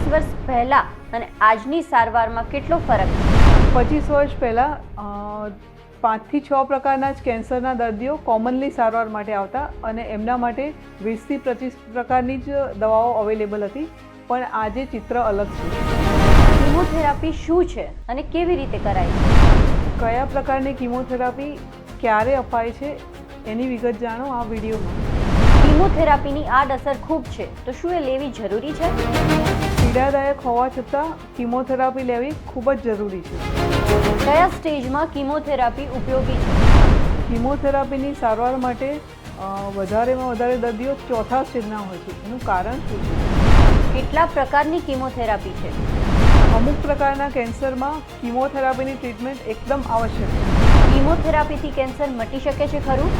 પચીસ વર્ષ પહેલાં અને આજની સારવારમાં કેટલો ફરક છે? પચીસ વર્ષ પહેલાં પાંચથી છ પ્રકારના જ કેન્સરના દર્દીઓ કોમનલી સારવાર માટે આવતા અને એમના માટે વીસથી પચીસ પ્રકારની જ દવાઓ અવેલેબલ હતી પણ આજે ચિત્ર અલગ છે. કિમોથેરાપી શું છે અને કેવી રીતે કરાય છે? કયા પ્રકારની કિમોથેરાપી ક્યારે અપાય છે એની વિગત જાણો આ વિડીયોમાં. કિમોથેરાપીની આડઅસર ખૂબ છે તો શું એ લેવી જરૂરી છે? પીડાદાયક હોવા છતાં કિમોથેરાપી લેવી ખૂબ જ જરૂરી છે. કયા સ્ટેજમાં કિમોથેરાપી ઉપયોગી છે? કિમોથેરાપીની સારવાર માટે વધારેમાં વધારે દર્દીઓ ચોથા સ્ટેજના હોય છે. એનું કારણ શું છે? કેટલા પ્રકારની કિમોથેરાપી છે? અમુક પ્રકારના કેન્સરમાં કિમોથેરાપીની ટ્રીટમેન્ટ એકદમ આવશ્યક છે. કિમોથેરાપીથી કેન્સર મટી શકે છે ખરું?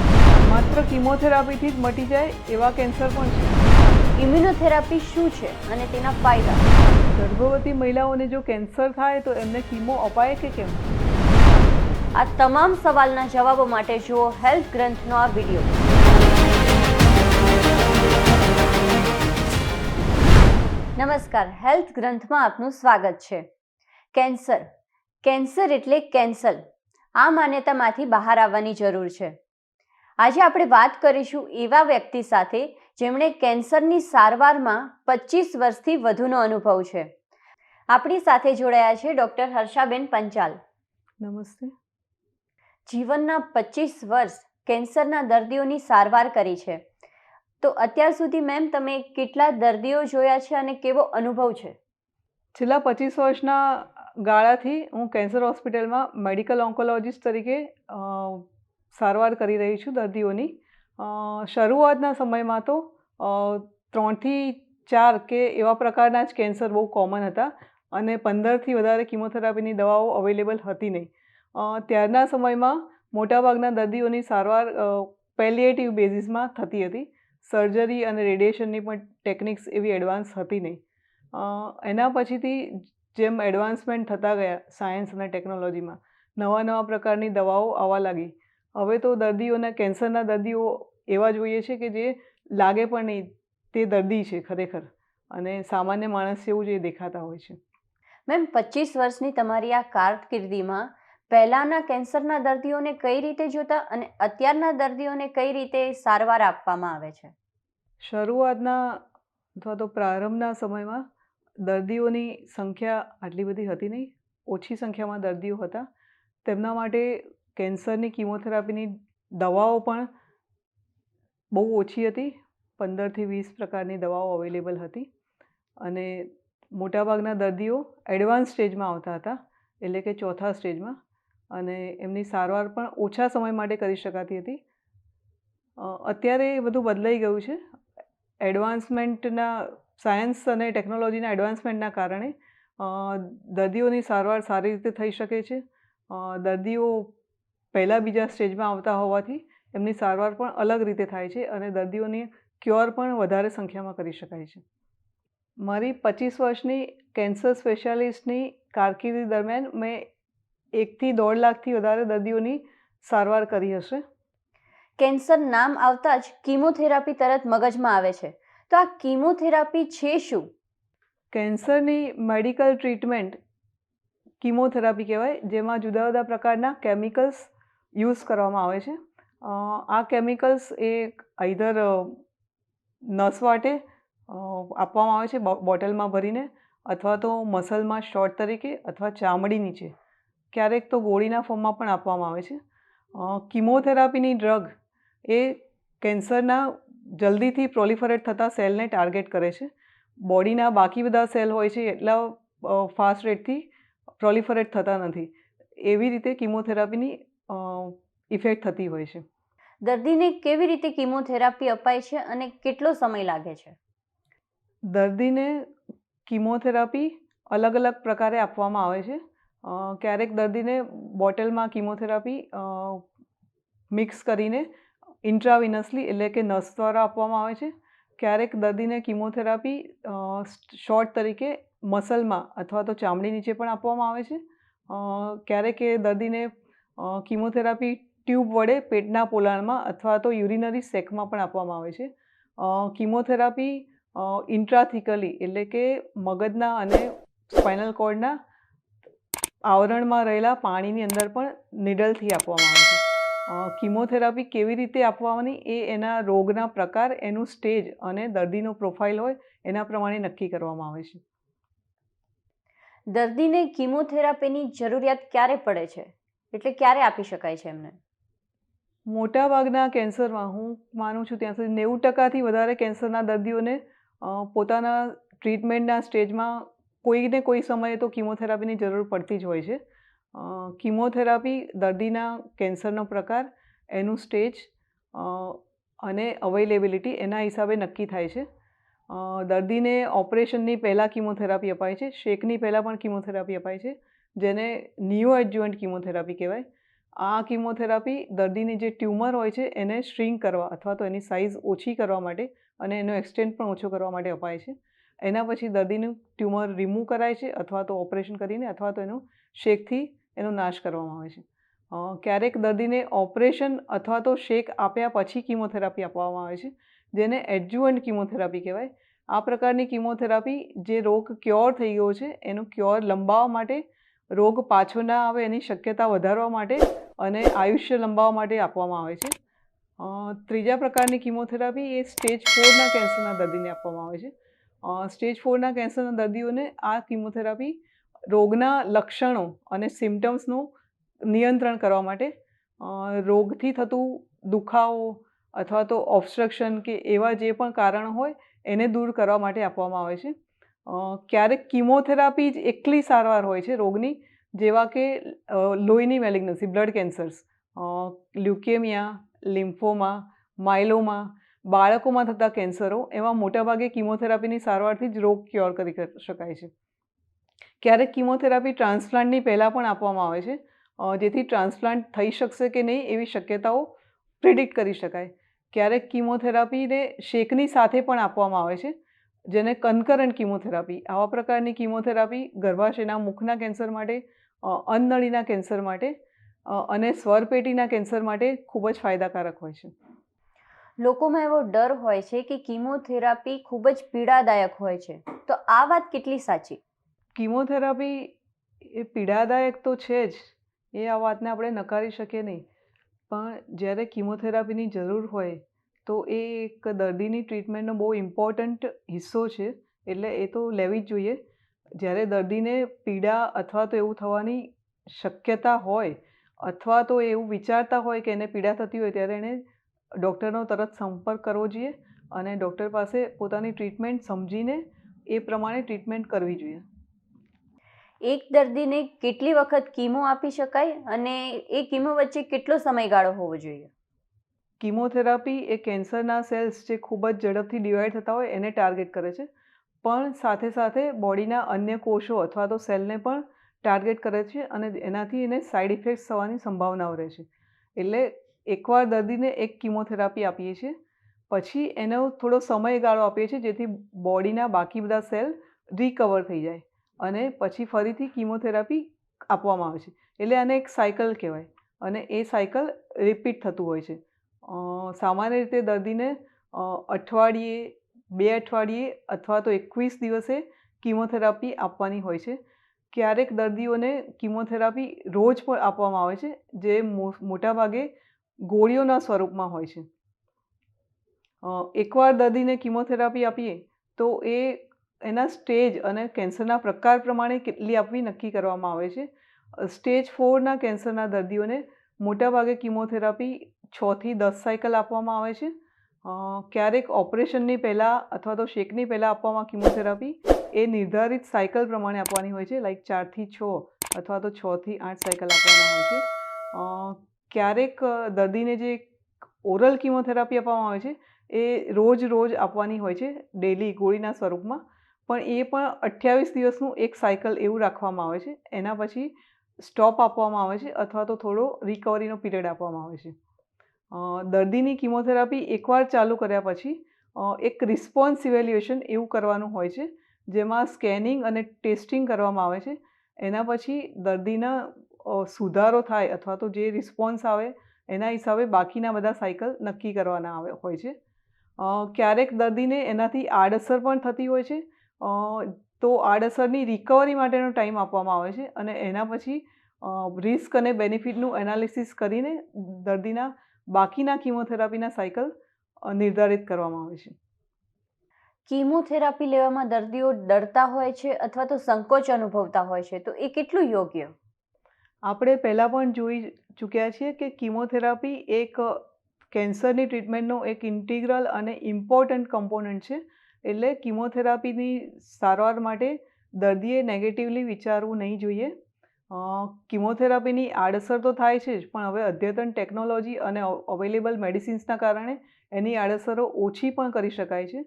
માત્ર કિમોથેરાપીથી જ મટી જાય એવા કેન્સર પણ છે. ઇમ્યુનોથેરાપી શું છે અને તેના ફાયદા? ગર્ભવતી મહિલાઓને જો કેન્સર થાય તો એમને કીમો અપાય કે કેમ? આ તમામ સવાલના જવાબો માટે જુઓ હેલ્થ ગ્રંથનો આ વીડિયો. નમસ્કાર હેલ્થ ગ્રંથમાં આપનું સ્વાગત છે. કેન્સર. કેન્સર એટલે કેન્સલ. આ માન્યતામાંથી બહાર આવવાની જરૂર છે. આજે આપણે વાત કરીશું એવા વ્યક્તિ સાથે જેમણે કેન્સરની સારવારમાં પચીસ વર્ષથી વધુનો અનુભવ છે. આપણી સાથે જોડાયા છે ડૉક્ટર હર્ષાબેન પંચાલ. નમસ્તે. જીવનના પચીસ વર્ષ કેન્સરના દર્દીઓની સારવાર કરી છે. તો અત્યાર સુધી મેમ તમે કેટલા દર્દીઓ જોયા છે અને કેવો અનુભવ છે? છેલ્લા પચીસ વર્ષના ગાળાથી હું કેન્સર હોસ્પિટલમાં મેડિકલ ઓન્કોલોજિસ્ટ તરીકે સારવાર કરી રહી છું દર્દીઓની. શરૂઆતના સમયમાં તો ત્રણથી ચાર કે એવા પ્રકારના જ કેન્સર બહુ કોમન હતા અને પંદરથી વધારે કિમોથેરાપીની દવાઓ અવેલેબલ હતી નહીં. ત્યારના સમયમાં મોટાભાગના દર્દીઓની સારવાર પેલિએટિવ બેઝિસમાં થતી હતી. સર્જરી અને રેડિયેશનની પણ ટેકનિક્સ એવી એડવાન્સ હતી નહીં. એના પછીથી જેમ એડવાન્સમેન્ટ થતા ગયા સાયન્સ અને ટેકનોલોજીમાં નવા નવા પ્રકારની દવાઓ આવવા લાગી. હવે તો દર્દીઓના કેન્સરના દર્દીઓ એવા જોઈએ છે કે જે લાગે પણ નહીં તે દર્દી છે ખરેખર. અને સામાન્ય માણસ જેવું જે દેખાતા હોય છે. મેમ પચીસ વર્ષની તમારી આ કારકિર્દીમાં પહેલાંના કેન્સરના દર્દીઓને કઈ રીતે જોતા અને અત્યારના દર્દીઓને કઈ રીતે સારવાર આપવામાં આવે છે? શરૂઆતના અથવા તો પ્રારંભના સમયમાં દર્દીઓની સંખ્યા આટલી બધી હતી નહીં ઓછી સંખ્યામાં દર્દીઓ હતા. તેમના માટે કેન્સરની કિમોથેરાપીની દવાઓ પણ બહુ ઓછી હતી, પંદરથી વીસ પ્રકારની દવાઓ અવેલેબલ હતી. અને મોટાભાગના દર્દીઓ એડવાન્સ સ્ટેજમાં આવતા હતા, એટલે કે ચોથા સ્ટેજમાં. અને એમની સારવાર પણ ઓછા સમય માટે કરી શકાતી હતી. અત્યારે એ બધું બદલાઈ ગયું છે. એડવાન્સમેન્ટના સાયન્સ અને ટેકનોલોજીના એડવાન્સમેન્ટના કારણે દર્દીઓની સારવાર સારી રીતે થઈ શકે છે. દર્દીઓ પહેલાં બીજા સ્ટેજમાં આવતા હોવાથી એમની સારવાર પણ અલગ રીતે થાય છે અને દર્દીઓની ક્યોર પણ વધારે સંખ્યામાં કરી શકાય છે. મારી પચીસ વર્ષની કેન્સર સ્પેશિયાલિસ્ટની કારકિર્દી દરમિયાન મેં એકથી દોઢ લાખથી વધારે દર્દીઓની સારવાર કરી હશે. કેન્સર નામ આવતા જ કીમોથેરાપી તરત મગજમાં આવે છે. તો આ કીમોથેરાપી છે શું? કેન્સરની મેડિકલ ટ્રીટમેન્ટ કીમોથેરાપી કહેવાય જેમાં જુદા જુદા પ્રકારના કેમિકલ્સ યુઝ કરવામાં આવે છે. આ કેમિકલ્સ એ આઈધર નસ વાટે આપવામાં આવે છે બોટલમાં ભરીને અથવા તો મસલમાં શોર્ટ તરીકે અથવા ચામડી નીચે. ક્યારેક તો ગોળીના ફોર્મમાં પણ આપવામાં આવે છે. કિમોથેરાપીની ડ્રગ એ કેન્સરના જલ્દીથી પ્રોલિફરેટ થતા સેલને ટાર્ગેટ કરે છે. બોડીના બાકી બધા સેલ હોય છે એટલા ફાસ્ટ રેટથી પ્રોલિફરેટ થતા નથી. એવી રીતે કિમોથેરાપીની ઇફેક્ટ થતી હોય છે. દર્દીને કેવી રીતે કિમોથેરાપી અપાય છે અને કેટલો સમય લાગે છે? દર્દીને કિમોથેરાપી અલગ અલગ પ્રકારે આપવામાં આવે છે. ક્યારેક દર્દીને બોટલમાં કિમોથેરાપી મિક્સ કરીને ઇન્ટ્રાવિનસલી એટલે કે નસ દ્વારા આપવામાં આવે છે. ક્યારેક દર્દીને કિમોથેરાપી શોર્ટ તરીકે મસલમાં અથવા તો ચામડી નીચે પણ આપવામાં આવે છે. ક્યારેક એ દર્દીને કિમોથેરાપી ટ્યુબ વડે પેટના પોલાણમાં અથવા તો યુરિનરી સેકમાં પણ આપવામાં આવે છે. કિમોથેરાપી ઇન્ટ્રાથિકલી એટલે કે મગજના અને સ્પાઇનલ કોર્ડના આવરણમાં રહેલા પાણીની અંદર પણ નિડલથી આપવામાં આવે છે. કિમોથેરાપી કેવી રીતે આપવાની એ એના રોગના પ્રકાર, એનું સ્ટેજ અને દર્દીનો પ્રોફાઇલ હોય એના પ્રમાણે નક્કી કરવામાં આવે છે. દર્દીને કિમોથેરાપીની જરૂરિયાત ક્યારે પડે છે? એટલે ક્યારે આપી શકાય છે એમને? મોટાભાગના કેન્સરમાં હું માનું છું ત્યાં સુધી નેવું ટકાથી વધારે કેન્સરના દર્દીઓને પોતાના ટ્રીટમેન્ટના સ્ટેજમાં કોઈને કોઈ સમયે તો કિમોથેરાપીની જરૂર પડતી જ હોય છે. કિમોથેરાપી દર્દીના કેન્સરનો પ્રકાર, એનું સ્ટેજ અને અવેલેબિલિટી એના હિસાબે નક્કી થાય છે. દર્દીને ઓપરેશનની પહેલાં કિમોથેરાપી અપાય છે, શેકની પહેલાં પણ કિમોથેરાપી અપાય છે, જેને નિયો એડજુઅન્ટ કિમોથેરાપી કહેવાય. આ કિમોથેરાપી દર્દીની જે ટ્યુમર હોય છે, એને શ્રિંક કરવા અથવા તો એની સાઇઝ ઓછી કરવા માટે અને એનો એક્સટેન્ડ પણ ઓછો કરવા માટે અપાય છે. એના પછી દર્દીનું ટ્યુમર રિમૂવ કરાય છે અથવા તો ઓપરેશન કરીને અથવા તો એનું શેકથી એનો નાશ કરવામાં આવે છે. ક્યારેક દર્દીને ઓપરેશન અથવા તો શેક આપ્યા પછી કિમોથેરાપી આપવામાં આવે છે, જેને એડજુઅન્ટ કિમોથેરાપી કહેવાય. આ પ્રકારની કિમોથેરાપી જે રોગ ક્યોર થઈ ગયો છે, એનું ક્યોર લંબાવવા માટે રોગ પાછો ના આવે એની શક્યતા વધારવા માટે અને આયુષ્ય લંબાવવા માટે આપવામાં આવે છે. ત્રીજા પ્રકારની કિમોથેરાપી એ સ્ટેજ ફોરના કેન્સરના દર્દીને આપવામાં આવે છે. સ્ટેજ ફોરના કેન્સરના દર્દીઓને આ કિમોથેરાપી રોગના લક્ષણો અને સિમ્ટમ્સનું નિયંત્રણ કરવા માટે રોગથી થતું દુખાવો અથવા તો ઓબ્સ્ટ્રક્શન કે એવા જે પણ કારણ હોય એને દૂર કરવા માટે આપવામાં આવે છે. ક્યારેક કિમોથેરાપી જ એકલી સારવાર હોય છે રોગની જેવા કે લોહીની malignancy, blood cancers leukaemia, lymphoma myeloma બાળકોમાં થતા કેન્સરો એમાં મોટાભાગે કિમોથેરાપીની સારવારથી જ રોગ ક્યોર કરી શકાય છે. ક્યારેક કિમોથેરાપી ટ્રાન્સપ્લાન્ટની પહેલાં પણ આપવામાં આવે છે જેથી ટ્રાન્સપ્લાન્ટ થઈ શકશે કે નહીં એવી શક્યતાઓ પ્રિડિક્ટ કરી શકાય. ક્યારેક કિમોથેરાપીને શેકની સાથે પણ આપવામાં આવે છે, જેને કન્કરન્ટ કિમોથેરાપી. આવા પ્રકારની કિમોથેરાપી ગર્ભાશયના મુખના કેન્સર માટે અ, અન્નનળીના કેન્સર માટે અને સ્વરપેટીના કેન્સર માટે ખૂબ જ ફાયદાકારક હોય છે. લોકોમાં એવો ડર હોય છે કે કિમોથેરાપી ખૂબ જ પીડાદાયક હોય છે. તો આ વાત કેટલી સાચી? કિમોથેરાપી એ પીડાદાયક તો છે જ એ આ વાતને આપણે નકારી શકીએ નહીં. પણ જ્યારે કિમોથેરાપીની જરૂર હોય તો એ એક દર્દીની ટ્રીટમેન્ટનો બહુ ઇમ્પોર્ટન્ટ હિસ્સો છે. એટલે એ તો લેવી જ જોઈએ. જ્યારે દર્દીને પીડા અથવા તો એવું થવાની શક્યતા હોય અથવા તો એવું વિચારતા હોય કે એને પીડા થતી હોય ત્યારે એણે ડૉક્ટરનો તરત સંપર્ક કરવો જોઈએ અને ડૉક્ટર પાસે પોતાની ટ્રીટમેન્ટ સમજીને એ પ્રમાણે ટ્રીટમેન્ટ કરવી જોઈએ. એક દર્દીને કેટલી વખત કીમો આપી શકાય અને એ કીમો વચ્ચે કેટલો સમયગાળો હોવો જોઈએ? કીમોથેરાપી એ કેન્સરના સેલ્સ જે ખૂબ જ ઝડપથી ડિવાઈડ થતા હોય એને ટાર્ગેટ કરે છે. પણ સાથે સાથે બોડીના અન્ય કોષો અથવા તો સેલને પણ ટાર્ગેટ કરે છે અને એનાથી એને સાઈડ ઇફેક્ટ્સ થવાની સંભાવનાઓ રહે છે. એટલે એકવાર દર્દીને એક કિમોથેરાપી આપીએ છીએ, પછી એનો થોડો સમયગાળો આપીએ છીએ જેથી બોડીના બાકી બધા સેલ રિકવર થઈ જાય અને પછી ફરીથી કિમોથેરાપી આપવામાં આવે છે. એટલે આને એક સાયકલ કહેવાય અને એ સાયકલ રિપીટ થતું હોય છે. સામાન્ય રીતે દર્દીને અઠવાડિયે બે અઠવાડિયે અથવા તો એકવીસ દિવસે કિમોથેરાપી આપવાની હોય છે. ક્યારેક દર્દીઓને કિમોથેરાપી રોજ પણ આપવામાં આવે છે, જે મોટાભાગે ગોળીઓના સ્વરૂપમાં હોય છે. એકવાર દર્દીને કિમોથેરાપી આપીએ, તો એ એના સ્ટેજ અને કેન્સરના પ્રકાર પ્રમાણે કેટલી આપવી નક્કી કરવામાં આવે છે. સ્ટેજ ફોરના કેન્સરના દર્દીઓને મોટાભાગે કિમોથેરાપી છથી દસ સાયકલ આપવામાં આવે છે. ક્યારેક ઓપરેશનની પહેલાં અથવા તો શેકની પહેલાં આપવામાં કિમોથેરાપી એ નિર્ધારિત સાયકલ પ્રમાણે આપવાની હોય છે, લાઈક ચારથી છ અથવા તો છથી આઠ સાયકલ આપવાના હોય છે. ક્યારેક દર્દીને જે ઓરલ કિમોથેરાપી આપવામાં આવે છે, એ રોજ રોજ આપવાની હોય છે, ડેલી ગોળીના સ્વરૂપમાં. પણ એ પણ અઠ્યાવીસ દિવસનું એક સાયકલ એવું રાખવામાં આવે છે. એના પછી સ્ટોપ આપવામાં આવે છે અથવા તો થોડો રિકવરીનો પીરિયડ આપવામાં આવે છે. દર્દીની કિમોથેરાપી એકવાર ચાલુ કર્યા પછી એક રિસ્પોન્સ ઇવેલ્યુએશન એવું કરવાનું હોય છે, જેમાં સ્કેનિંગ અને ટેસ્ટિંગ કરવામાં આવે છે. એના પછી દર્દીના સુધારો થાય અથવા તો જે રિસ્પોન્સ આવે, એના હિસાબે બાકીના બધા સાયકલ નક્કી કરવાના આવે, હોય છે. ક્યારેક દર્દીને એનાથી આડઅસર પણ થતી હોય છે. તો આડઅસરની રિકવરી માટેનો ટાઈમ આપવામાં આવે છે અને એના પછી રિસ્ક અને બેનિફિટનું એનાલિસિસ કરીને દર્દીના બાકીના કીમોથેરાપીના સાયકલ નિર્ધારિત કરવામાં આવે છે. કીમોથેરાપી લેવામાં દર્દીઓ ડરતા હોય છે અથવા તો સંકોચ અનુભવતા હોય છે તો એ કેટલું યોગ્ય? આપણે પહેલાં પણ જોઈ ચૂક્યા છીએ કે કિમોથેરાપી એક કેન્સરની ટ્રીટમેન્ટનો એક ઇન્ટિગ્રલ અને ઇમ્પોર્ટન્ટ કમ્પોનન્ટ છે. એટલે કિમોથેરાપીની સારવાર માટે દર્દીએ નેગેટિવલી વિચારવું નહીં જોઈએ. કિમોથેરાપીની આડઅસર તો થાય છે જ, પણ હવે અદ્યતન ટેકનોલોજી અને અવેલેબલ મેડિસિન્સના કારણે એની આડઅસરો ઓછી પણ કરી શકાય છે.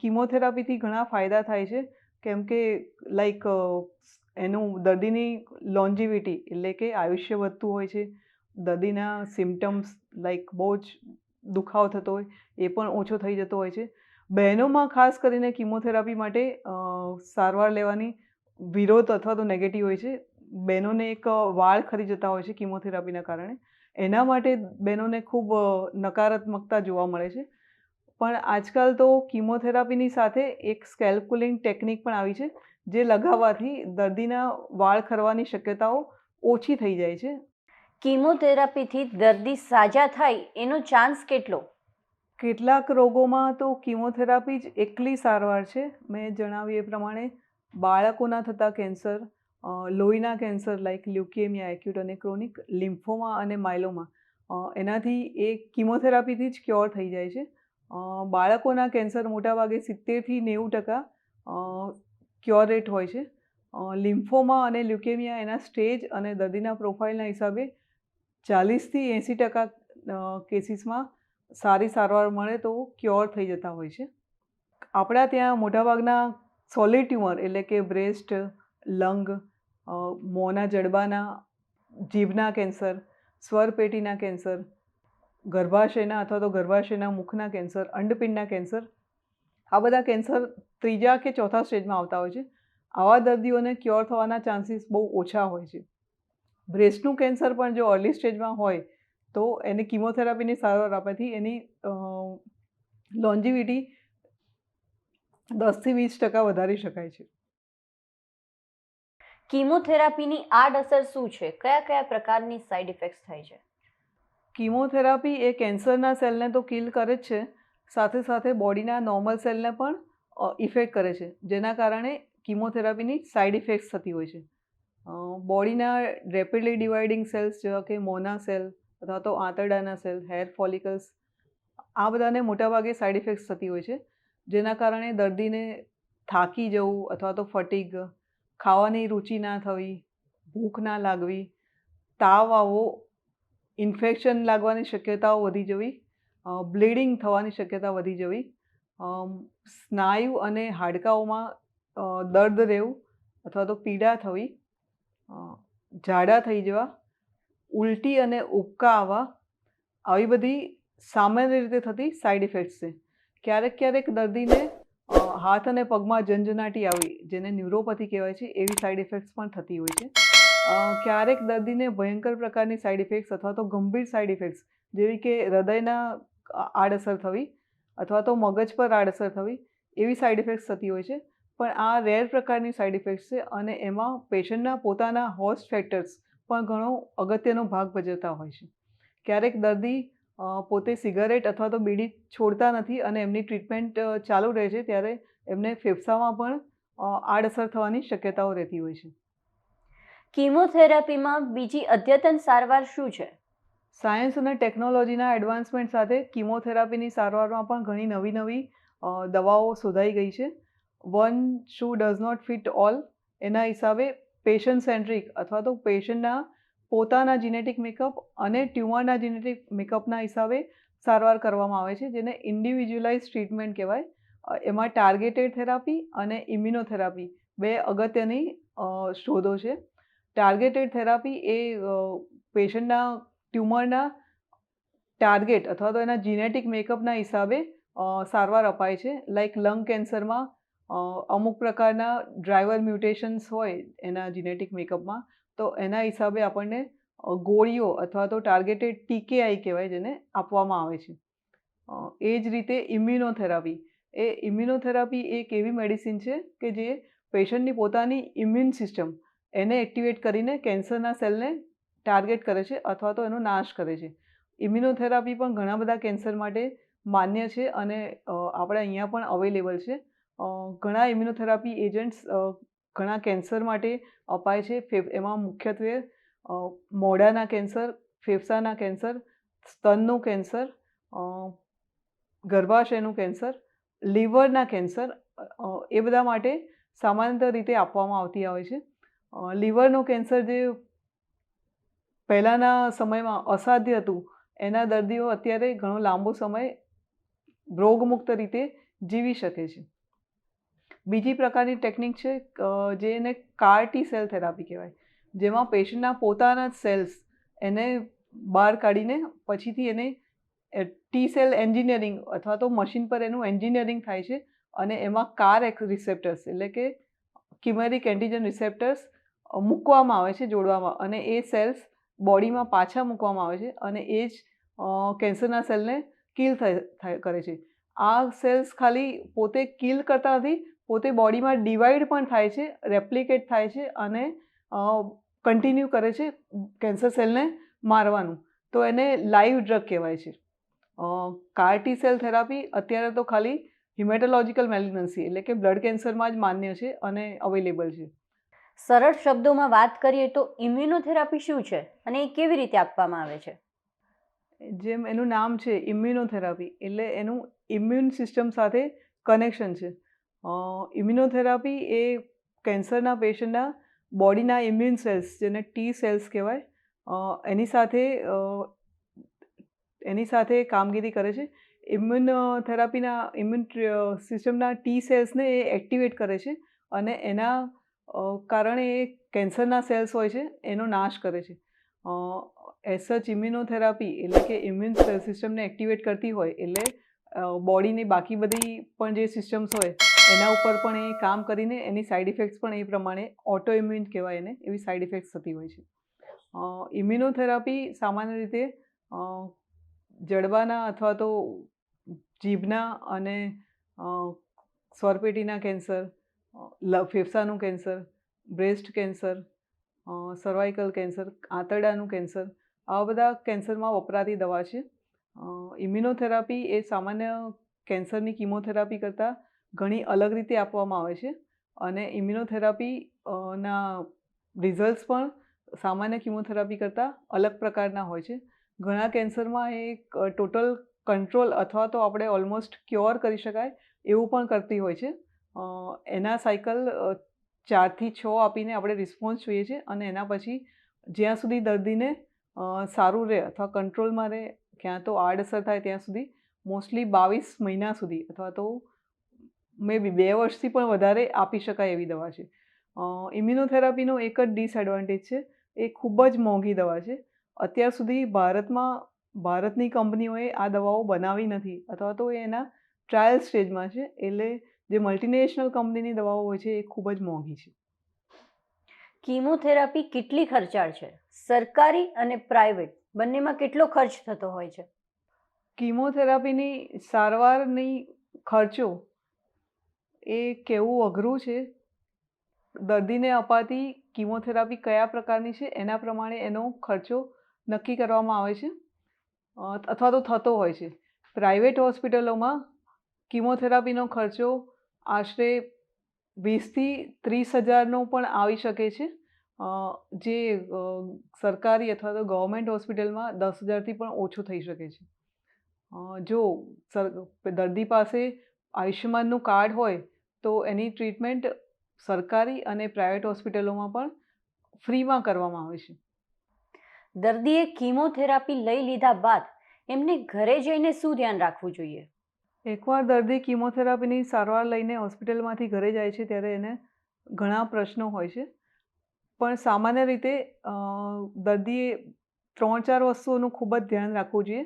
કિમોથેરાપીથી ઘણા ફાયદા થાય છે, કેમ કે, લાઈક એનું દર્દીની લોન્જિવિટી એટલે કે આયુષ્ય વધતું હોય છે, દર્દીના સિમ્ટમ્સ લાઈક બહુ જ દુખાવો થતો હોય, એ પણ ઓછો થઈ જતો હોય છે. બહેનોમાં ખાસ કરીને કિમોથેરાપી માટે સારવાર લેવાની વિરોધ અથવા તો નેગેટિવ હોય છે બહેનોને એક વાળ ખરી જતા હોય છે કિમોથેરાપીના કારણે. એના માટે બહેનોને ખૂબ નકારાત્મકતા જોવા મળે છે. પણ આજકાલ તો કિમોથેરાપીની સાથે એક સ્કેલ્પુલિંગ ટેકનિક પણ આવી છે જે લગાવવાથી દર્દીના વાળ ખરવાની શક્યતાઓ ઓછી થઈ જાય છે. કિમોથેરાપીથી દર્દી સાજા થાય એનો ચાન્સ કેટલો? કેટલાક રોગોમાં તો કિમોથેરાપી જ એકલી સારવાર છે. મેં જણાવ્યું એ પ્રમાણે બાળકોના થતા કેન્સર લોહીના કેન્સર લાઇક લ્યુકેમિયા, એક્યુટ અને ક્રોનિક લિમ્ફોમા અને માયલોમા એનાથી એ કિમોથેરાપીથી જ ક્યોર થઈ જાય છે. બાળકોના કેન્સર મોટાભાગે સિત્તેરથી નેવું ટકા ક્યોર રેટ હોય છે. લિમ્ફોમાં અને લ્યુકેમિયા એના સ્ટેજ અને દર્દીના પ્રોફાઇલના હિસાબે ચાલીસથી એંસી ટકા કેસીસમાં સારી સારવાર મળે તો ક્યોર થઈ જતા હોય છે. આપણા ત્યાં મોટાભાગના સોલિડ ટ્યુમર એટલે કે બ્રેસ્ટ, લંગ મોંના જડબાના, જીભના કેન્સર સ્વરપેટીના કેન્સર, ગર્ભાશયના અથવા તો ગર્ભાશયના મુખના કેન્સર, અંડપિંડના કેન્સર, આ બધા કેન્સર ત્રીજા કે ચોથા સ્ટેજમાં આવતા હોય છે. આવા દર્દીઓને ક્યોર થવાના ચાન્સીસ બહુ ઓછા હોય છે. બ્રેસ્ટનું કેન્સર પણ જો અર્લી સ્ટેજમાં હોય, તો એને કિમોથેરાપીની સારવાર આપવાથી એની લોન્જિવિટી દસથી વીસ ટકા વધારી શકાય છે. કીમોથેરાપીની આડઅસર શું છે? કયા કયા પ્રકારની સાઇડ ઇફેક્ટ્સ થાય છે? કિમોથેરાપી એ કેન્સરના સેલને તો કિલ કરે જ છે. સાથે સાથે બોડીના નોર્મલ સેલને પણ ઇફેક્ટ કરે છે. જેના કારણે કિમોથેરાપીની સાઇડ ઇફેક્ટ્સ થતી હોય છે. બોડીના રેપિડલી ડિવાઇડિંગ સેલ્સ જેવા કે મોના સેલ અથવા તો આંતરડાના સેલ, હેર ફોલિકલ્સ, આ બધાને મોટાભાગે સાઇડ ઇફેક્ટ્સ થતી હોય છે. જેના કારણે દર્દીને થાકી જવું અથવા તો ફટીગ ખાવાની રુચિ ના થવી, ભૂખ ના લાગવી, તાવ આવવો ઇન્ફેક્શન લાગવાની શક્યતાઓ વધી જવી બ્લીડિંગ થવાની શક્યતા વધી જવી સ્નાયુ અને હાડકાઓમાં દર્દ રહેવું અથવા તો પીડા થવી ઝાડા થઈ જવા, ઉલટી અને ઉબકા આવવા, આવી બધી સામાન્ય રીતે થતી સાઇડ ઇફેક્ટ્સ છે. ક્યારેક ક્યારેક દર્દીને હાથ અને પગમાં ઝંઝનાટી આવી, જેને ન્યુરોપથી કહેવાય છે, એવી સાઇડ ઇફેક્ટ્સ પણ થતી હોય છે. ક્યારેક દર્દીને ભયંકર પ્રકારની સાઇડ ઇફેક્ટ્સ અથવા તો ગંભીર સાઇડ ઇફેક્ટ્સ, જેવી કે હૃદયના આડઅસર થવી અથવા તો મગજ પર આડઅસર થવી, એવી સાઇડ ઇફેક્ટ્સ થતી હોય છે. પણ આ રેર પ્રકારની સાઇડ ઇફેક્ટ્સ છે અને એમાં પેશન્ટના પોતાના હોસ્ટ ફેક્ટર્સ પણ ઘણો અગત્યનો ભાગ ભજવતા હોય છે. ક્યારેક દર્દી પોતે સિગારેટ અથવા તો બીડી છોડતા નથી અને એમની ટ્રીટમેન્ટ ચાલુ રહે છે ત્યારે એમને ફેફસામાં પણ આડઅસર થવાની શક્યતાઓ રહેતી હોય છે. કીમોથેરાપીમાં બીજી અદ્યતન સારવાર શું છે? સાયન્સ અને ટેકનોલોજીના એડવાન્સમેન્ટ સાથે કીમોથેરાપીની સારવારમાં પણ ઘણી નવી નવી દવાઓ શોધાઈ ગઈ છે. One shoe does not fit all એના હિસાબે પેશન્ટ સેન્ટ્રિક અથવા તો પેશન્ટના પોતાના જીનેટિક મેકઅપ અને ટ્યુમરના જીનેટિક મેકઅપના હિસાબે સારવાર કરવામાં આવે છે, જેને ઇન્ડિવિજ્યુઅલાઇઝ ટ્રીટમેન્ટ કહેવાય. એમાં ટાર્ગેટેડ થેરાપી અને ઇમ્યુનોથેરાપી બે અગત્યની શોધો છે. ટાર્ગેટેડ થેરાપી એ પેશન્ટના ટ્યુમરના ટાર્ગેટ અથવા તો એના જીનેટિક મેકઅપના હિસાબે સારવાર અપાય છે. લાઈક લંગ કેન્સરમાં અમુક પ્રકારના ડ્રાઈવર મ્યુટેશન્સ હોય એના જીનેટિક મેકઅપમાં તો એના હિસાબે આપણને ગોળીઓ અથવા તો ટાર્ગેટેડ ટીકેઆઈ કહેવાય જેને આપવામાં આવે છે. એ જ રીતે ઇમ્યુનોથેરાપી એ ઇમ્યુનોથેરાપી એક એવી મેડિસિન છે કે જે પેશન્ટની પોતાની ઇમ્યુન સિસ્ટમ એને એક્ટિવેટ કરીને કેન્સરના સેલને ટાર્ગેટ કરે છે અથવા તો એનો નાશ કરે છે. ઇમ્યુનોથેરાપી પણ ઘણા બધા કેન્સર માટે માન્ય છે અને આપણે અહીંયા પણ અવેલેબલ છે. ઘણા ઇમ્યુનોથેરાપી એજન્ટ્સ ઘણા કેન્સર માટે અપાય છે. ફેફ, એમાં મુખ્યત્વે મોઢાના કેન્સર, ફેફસાના કેન્સર, સ્તનનું કેન્સર ગર્ભાશયનું કેન્સર, લીવરના કેન્સર એ બધા માટે સામાન્ય રીતે આપવામાં આવતી આવે છે. લીવરનું કેન્સર જે પહેલાંના સમયમાં અસાધ્ય હતું, એના દર્દીઓ અત્યારે ઘણો લાંબો સમય રોગમુક્ત રીતે જીવી શકે છે. બીજી પ્રકારની ટેકનિક છે જે જેને કાર ટી સેલ થેરાપી કહેવાય. જેમાં પેશન્ટના પોતાના જ સેલ્સ એને બહાર કાઢીને પછીથી એને ટી સેલ એન્જિનિયરિંગ અથવા તો મશીન પર એનું એન્જિનિયરિંગ થાય છે અને એમાં કાર રિસેપ્ટર્સ એટલે કે કિમેરિક એન્ટીજન રિસેપ્ટર્સ મૂકવામાં આવે છે, જોડવામાં અને એ સેલ્સ બોડીમાં પાછા મૂકવામાં આવે છે અને એ જ કેન્સરના સેલને કિલ કરે છે. આ સેલ્સ ખાલી પોતે કિલ કરતા નથી પોતે બોડીમાં ડિવાઈડ પણ થાય છે રેપ્લિકેટ થાય છે અને કન્ટિન્યુ કરે છે કેન્સર સેલને મારવાનું. તો એને લાઈવ ડ્રગ કહેવાય છે. કાર્ટી સેલ થેરાપી અત્યારે તો ખાલી હિમેટોલોજીકલ મેલિગ્નન્સી એટલે કે બ્લડ કેન્સરમાં જ માન્ય છે અને અવેલેબલ છે. સરળ શબ્દોમાં વાત કરીએ તો ઇમ્યુનોથેરાપી શું છે અને એ કેવી રીતે આપવામાં આવે છે? જેમ એનું નામ છે ઇમ્યુનોથેરાપી એટલે એનું ઇમ્યુન સિસ્ટમ સાથે કનેક્શન છે. ઇમ્યુનોથેરાપી એ કેન્સરના પેશન્ટના બોડીના ઇમ્યુન સેલ્સ જેને ટી સેલ્સ કહેવાય એની સાથે એની સાથે કામગીરી કરે છે. ઇમ્યુન થેરાપીના ઇમ્યુન સિસ્ટમના ટી સેલ્સને એ એક્ટિવેટ કરે છે અને એના કારણે એ કેન્સરના સેલ્સ હોય છે, એનો નાશ કરે છે. એસ સચ ઇમ્યુનોથેરાપી એટલે કે ઇમ્યુન સિસ્ટમને એક્ટિવેટ કરતી હોય, એટલે બોડીની બાકી બધી પણ જે સિસ્ટમ્સ હોય એના ઉપર પણ એ કામ કરીને એની સાઇડ ઇફેક્ટ્સ પણ એ પ્રમાણે ઓટો ઇમ્યુન કહેવાય એને, એવી સાઇડ ઇફેક્ટ્સ થતી હોય છે. ઇમ્યુનોથેરાપી સામાન્ય રીતે જડબાના અથવા તો જીભના અને સ્વરપેટીના cancer ફેફસાનું cancer, breast cancer cervical cancer, આંતરડાનું cancer, આવા બધા કેન્સરમાં વપરાતી દવા છે. ઇમ્યુનોથેરાપી એ સામાન્ય કેન્સરની કિમોથેરાપી કરતાં ઘણી અલગ રીતે આપવામાં આવે છે અને ઇમ્યુનોથેરાપી ના રિઝલ્ટ્સ પણ સામાન્ય કિમોથેરાપી કરતાં અલગ પ્રકારના હોય છે. ઘણા કેન્સરમાં એ ટોટલ કંટ્રોલ અથવા તો આપણે ઓલમોસ્ટ ક્યોર કરી શકાય એવું પણ કરતી હોય છે. એના સાયકલ ચારથી છ આપીને આપણે રિસ્પોન્સ જોઈએ છે અને એના પછી જ્યાં સુધી દર્દીને સારું રહે અથવા કંટ્રોલમાં રહે, ક્યાં તો આડઅસર થાય ત્યાં સુધી મોસ્ટલી બાવીસ મહિના સુધી અથવા તો મે બી બે વર્ષથી પણ વધારે આપી શકાય એવી દવા છે. ઇમ્યુનોથેરાપીનો એક જ ડિસએડવાન્ટેજ છે. એ ખૂબ જ મોંઘી દવા છે. અત્યાર સુધી ભારતમાં ભારતની કંપનીઓએ આ દવાઓ બનાવી નથી અથવા તો એના ટ્રાયલ સ્ટેજમાં છે. એટલે જે મલ્ટીનેશનલ કંપનીની દવાઓ હોય છે એ ખૂબ જ મોંઘી છે. કિમોથેરાપી કેટલી ખર્ચાળ છે? સરકારી અને પ્રાઇવેટ બંનેમાં કેટલો ખર્ચ થતો હોય છે? કીમોથેરાપીની સારવારની ખર્ચો એ કેવું અઘરું છે? દર્દીને અપાતી કિમોથેરાપી કયા પ્રકારની છે? એના પ્રમાણે એનો ખર્ચો નક્કી કરવામાં આવે છે? અથવા તો થતો હોય છે. પ્રાઇવેટ હોસ્પિટલોમાં કીમોથેરાપીનો ખર્ચો આશરે વીસથી ત્રીસ હજારનો પણ આવી શકે છે. જે સરકારી અથવા તો ગવર્મેન્ટ હોસ્પિટલમાં દસ હજારથી પણ ઓછું થઈ શકે છે. જો સર, દર્દી પાસે આયુષ્યમાનનું કાર્ડ હોય તો એની ટ્રીટમેન્ટ સરકારી અને પ્રાઇવેટ હોસ્પિટલોમાં પણ ફ્રીમાં કરવામાં આવે છે. દર્દીએ કીમોથેરાપી લઈ લીધા બાદ એમને ઘરે જઈને શું ધ્યાન રાખવું જોઈએ? એકવાર દર્દી કીમોથેરાપીની સારવાર લઈને હોસ્પિટલમાંથી ઘરે જાય છે ત્યારે એને ઘણા પ્રશ્નો હોય છે. પણ સામાન્ય રીતે દર્દીએ ત્રણ ચાર વસ્તુઓનું ખૂબ જ ધ્યાન રાખવું જોઈએ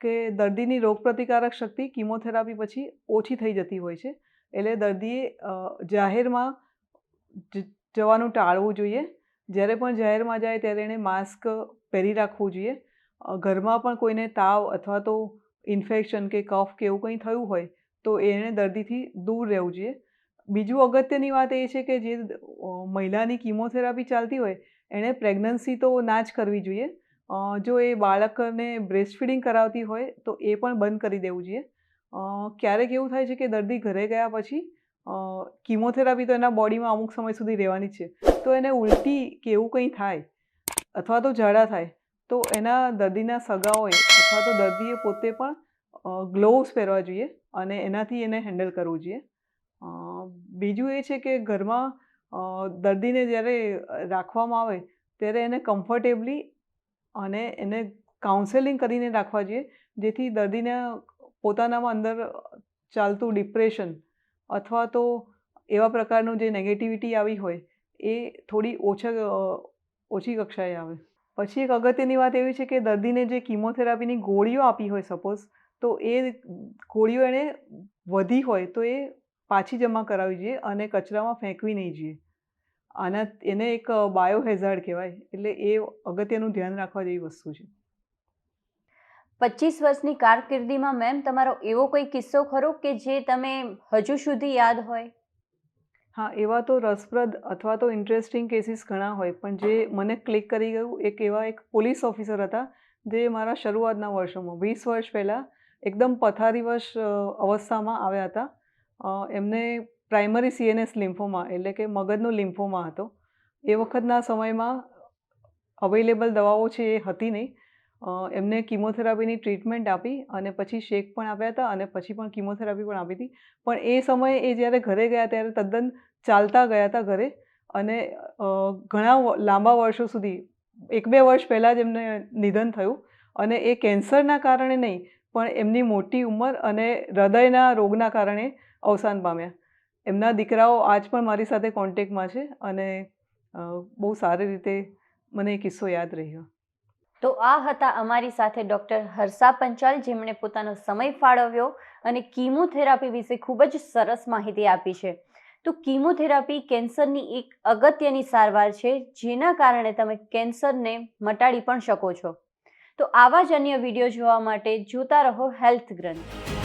કે દર્દીની રોગપ્રતિકારક શક્તિ કીમોથેરાપી પછી ઓછી થઈ જતી હોય છે. એટલે દર્દીએ જાહેરમાં જવાનું ટાળવું જોઈએ. જ્યારે પણ જાહેરમાં જાય ત્યારે એણે માસ્ક પહેરી રાખવું જોઈએ. ઘરમાં પણ કોઈને તાવ અથવા તો ઇન્ફેક્શન કે કફ કે એવું કંઈ થયું હોય, તો એણે દર્દીથી દૂર રહેવું જોઈએ. બીજું અગત્યની વાત એ છે કે જે મહિલાની કિમોથેરાપી ચાલતી હોય, એણે પ્રેગ્નન્સી તો ના જ કરવી જોઈએ. જો એ બાળકને બ્રેસ્ટ ફીડિંગ કરાવતી હોય, તો એ પણ બંધ કરી દેવું જોઈએ. ક્યારેક એવું થાય છે કે દર્દી ઘરે ગયા પછી કિમોથેરાપી તો એના બોડીમાં અમુક સમય સુધી રહેવાની જ છે. તો એને ઉલટી કે એવું કંઈ થાય, અથવા તો ઝાડા થાય, તો એના દર્દીના સગાઓએ અથવા તો દર્દીએ પોતે પણ ગ્લોવ્સ પહેરવા જોઈએ અને એનાથી એને હેન્ડલ કરવું જોઈએ. બીજું એ છે કે ઘરમાં દર્દીને જ્યારે રાખવામાં આવે, ત્યારે એને કમ્ફર્ટેબલી અને એને કાઉન્સેલિંગ કરીને રાખવા જોઈએ, જેથી દર્દીને પોતાનામાં અંદર ચાલતું ડિપ્રેશન અથવા તો એવા પ્રકારનું જે નેગેટિવિટી આવી હોય, એ થોડી ઓછા ઓછી કક્ષાએ આવે. પછી એક અગત્યની વાત એવી છે કે દર્દીને જે કિમોથેરાપીની ગોળીઓ આપી હોય સપોઝ તો એ ગોળીઓ એણે વધી હોય તો એ પાછી જમા કરાવવી જોઈએ અને કચરામાં ફેંકવી નહીં જોઈએ. આના એને એક બાયો હેઝાર્ડ કહેવાય, એટલે એ અગત્યનું ધ્યાન રાખવા જેવી વસ્તુ છે. પચીસ વર્ષની કારકિર્દીમાં મેમ તમારો એવો કોઈ કિસ્સો ખરો કે જે તમે હજુ સુધી યાદ હોય? હા, એવા તો રસપ્રદ અથવા તો ઇન્ટરેસ્ટિંગ કેસીસ ઘણા હોય, પણ જે મને ક્લિક કરી ગયું, એક એવા એક પોલીસ ઓફિસર હતા, જે મારા શરૂઆતના વર્ષોમાં, વીસ વર્ષ પહેલાં, એકદમ પથારીવશ અવસ્થામાં આવ્યા હતા. એમને પ્રાઇમરી સીએનએસ લિમ્ફોમા એટલે કે મગજનો લિમ્ફોમા હતો. એ વખતના સમયમાં અવેલેબલ દવાઓ છે એ હતી નહીં. એમને કિમોથેરાપીની ટ્રીટમેન્ટ આપી અને પછી શેક પણ આપ્યા હતા અને પછી પણ કિમોથેરાપી પણ આપી હતી. પણ એ સમયે એ જ્યારે ઘરે ગયા ત્યારે તદ્દન ચાલતા ગયા હતા ઘરે અને ઘણા લાંબા વર્ષો સુધી, એક બે વર્ષ પહેલાં જ એમને નિધન થયું અને એ કેન્સરના કારણે નહીં, પણ એમની મોટી ઉંમર અને હૃદયના રોગના કારણે અવસાન પામ્યા. એમના દીકરાઓ આજ પણ મારી સાથે કોન્ટેક્ટમાં છે અને બહુ સારી રીતે મને એ કિસ્સો યાદ રહ્યો. તો આ હતા અમારી સાથે ડૉક્ટર હર્ષા પંચાલ, જેમણે પોતાનો સમય ફાળવ્યો અને કીમોથેરાપી વિશે ખૂબ જ સરસ માહિતી આપી છે. તો કીમોથેરાપી કેન્સરની એક અગત્યની સારવાર છે, જેના કારણે તમે કેન્સરને મટાડી પણ શકો છો. તો આવા જ અન્ય વીડિયો જોવા માટે જોતા રહો હેલ્થ ગ્રંથ.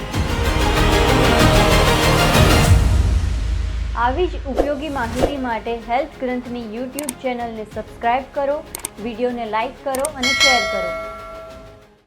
આવી જ ઉપયોગી માહિતી માટે હેલ્થ ગ્રંથની યુટ્યુબ ચેનલને સબસ્ક્રાઇબ કરો, વિડીયોને લાઇક કરો અને શેર કરો.